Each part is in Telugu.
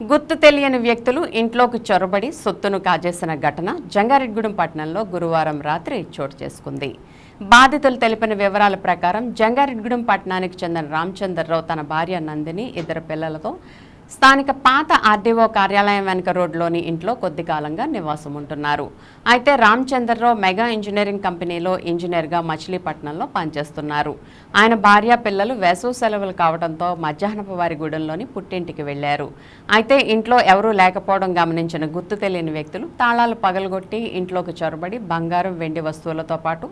గుర్తు తెలియని వ్యక్తులు ఇంట్లోకి చొరబడి సొత్తును కాజేసిన ఘటన జంగారెడ్గూడెం పట్టణంలో గురువారం రాత్రి చోటు చేసుకుంది. బాధితులు తెలిపిన వివరాల ప్రకారం జంగారెడ్గూడెం పట్టణానికి చెందిన రామచంద్రరావు తన భార్య నందిని ఇద్దరు పిల్లలతో స్థానిక పాత ఆర్డీఓ కార్యాలయం వెనుక రోడ్లోని ఇంట్లో కొద్ది కాలంగా నివాసం ఉంటున్నారు అయితే రామచంద్రరావు మెగా ఇంజనీరింగ్ కంపెనీలో ఇంజనీర్గా మచిలీపట్నంలో పనిచేస్తున్నారు. ఆయన భార్య పిల్లలు వేసవి సెలవులు కావడంతో మధ్యాహ్నపు వారి గూడెంలోని పుట్టింటికి వెళ్ళారు అయితే ఇంట్లో ఎవరూ లేకపోవడం గమనించిన గుర్తు తెలియని వ్యక్తులు తాళాలు పగలగొట్టి ఇంట్లోకి చొరబడి బంగారం వెండి వస్తువులతో పాటు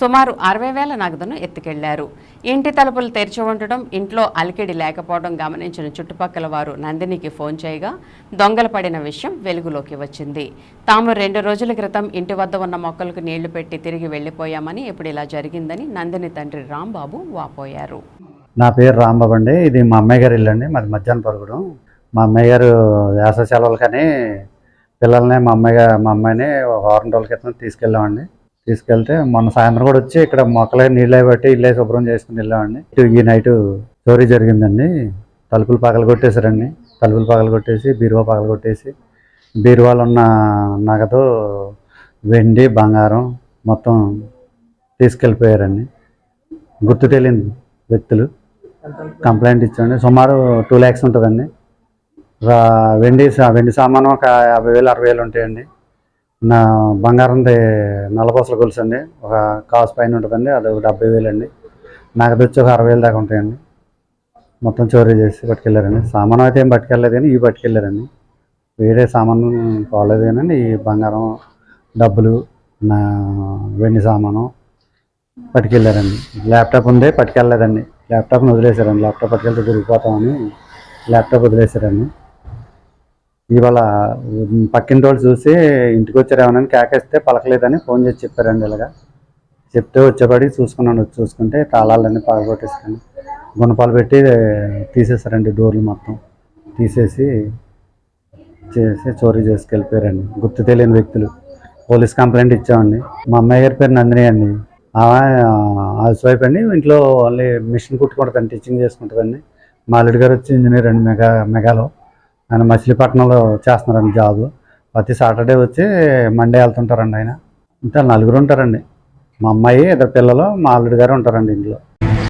సుమారు అరవై వేల నగదును ఎత్తుకెళ్ళారు. ఇంటి తలుపులు తెరిచి ఉండడం ఇంట్లో అలికిడి లేకపోవడం గమనించిన చుట్టుపక్కల వారు నందినికి ఫోన్ చేయగా దొంగలు పడిన విషయం వెలుగులోకి వచ్చింది. తాము రెండు రోజుల క్రితం ఇంటి వద్ద ఉన్న మొక్కలకు నీళ్ళు పెట్టి తిరిగి వెళ్ళిపోయామని ఇప్పుడు ఇలా జరిగిందని నందిని తండ్రి రాంబాబు వాపోయారు. నా పేరు రాంబాబు అండి. ఇది మా అమ్మాయి గారు ఇల్లు అండి. మాది మధ్యాహ్నం పరుగుడు. మా అమ్మాయి గారు వేసవ సెలవులు కానీ పిల్లల్ని మా అమ్మాయి మా అమ్మాయిని ఒక వారం రోజుల క్రితం తీసుకెళ్ళామండి. తీసుకెళ్తే మొన్న సాయంత్రం కూడా వచ్చి ఇక్కడ మొక్కలే నీళ్ళు అవి బట్టి ఇల్లే శుభ్రం చేసుకుని వెళ్ళామండి. ఈ నైట్ చోరీ జరిగిందండి. తలుపులు పగలు కొట్టేశారండి. తలుపులు పగలు కొట్టేసి బీరువా పగలు కొట్టేసి బీరువాలో ఉన్న నగదు వెండి బంగారం మొత్తం తీసుకెళ్ళిపోయారండి. గుర్తు తెలియని వ్యక్తులు కంప్లైంట్ ఇచ్చండి సుమారు టూ ల్యాక్స్ ఉంటుందండి. రా- వెండి సా- వెండి సామాను ఒక యాభై వేలు అరవై వేలు ఉంటాయండి. నా బంగారంది నల్లపూసల గొలుసు అండి ఒక కాసు పైన ఉంటుందండి. అది ఒక డెబ్బై వేలు అండి నగదు వచ్చి ఒక అరవై వేలు దాకా ఉంటాయండి. మొత్తం చోరీ చేసి పట్టుకెళ్ళారండి. సామాను అయితే ఏం పట్టుకెళ్ళలేదు కానీ ఇవి పట్టుకెళ్ళారండి. వేరే సామాను పోలేదు కానీ ఈ బంగారం డబ్బులు నా వెండి సామాను పట్టుకెళ్ళారండి. ల్యాప్టాప్ ఉందే పట్టుకెళ్ళలేదండి. ల్యాప్టాప్ని వదిలేశారండి. Laptop పట్టుకెళ్తే దొరికిపోతామని laptop వదిలేశారండి. ఇవాళ పక్కింటి వాళ్ళు చూసి ఇంటికి వచ్చారేమోనని కేకేస్తే పలకలేదని ఫోన్ చేసి చెప్పారండి ఇలాగా. చెప్తే వచ్చేపడి చూసుకున్నాను చూసుకుంటే తాళాలన్నీ పగలగొట్టేసారండి గుణపాలు పెట్టి తీసేశారండి డోర్లు మొత్తం. తీసేసి చేసి చోరీ చేసుకెళ్ళిపోయారండి. గుర్తు తెలియని వ్యక్తులు. పోలీస్ కంప్లైంట్ ఇచ్చామండి. మా అమ్మాయి గారి పేరు నందిని అండి. హౌస్ వైఫ్ అండి. ఇంట్లో ఓన్లీ మిషన్ కుట్టుకుంటుందండి టీచింగ్ చేసుకుంటుందండి మా అల్లుడి గారు వచ్చి ఇంజనీర్ అండి మెగా మెగాలో. ఆయన మచిలీపట్నంలో చేస్తున్నారండి జాబ్. ప్రతి సాటర్డే వచ్చి మండే వెళ్తుంటారండి ఆయన. ఇంత నలుగురు ఉంటారండి. మా అమ్మాయి ఇద్దరు పిల్లలు మా అల్లుడి గారు ఉంటారండి ఇంట్లో.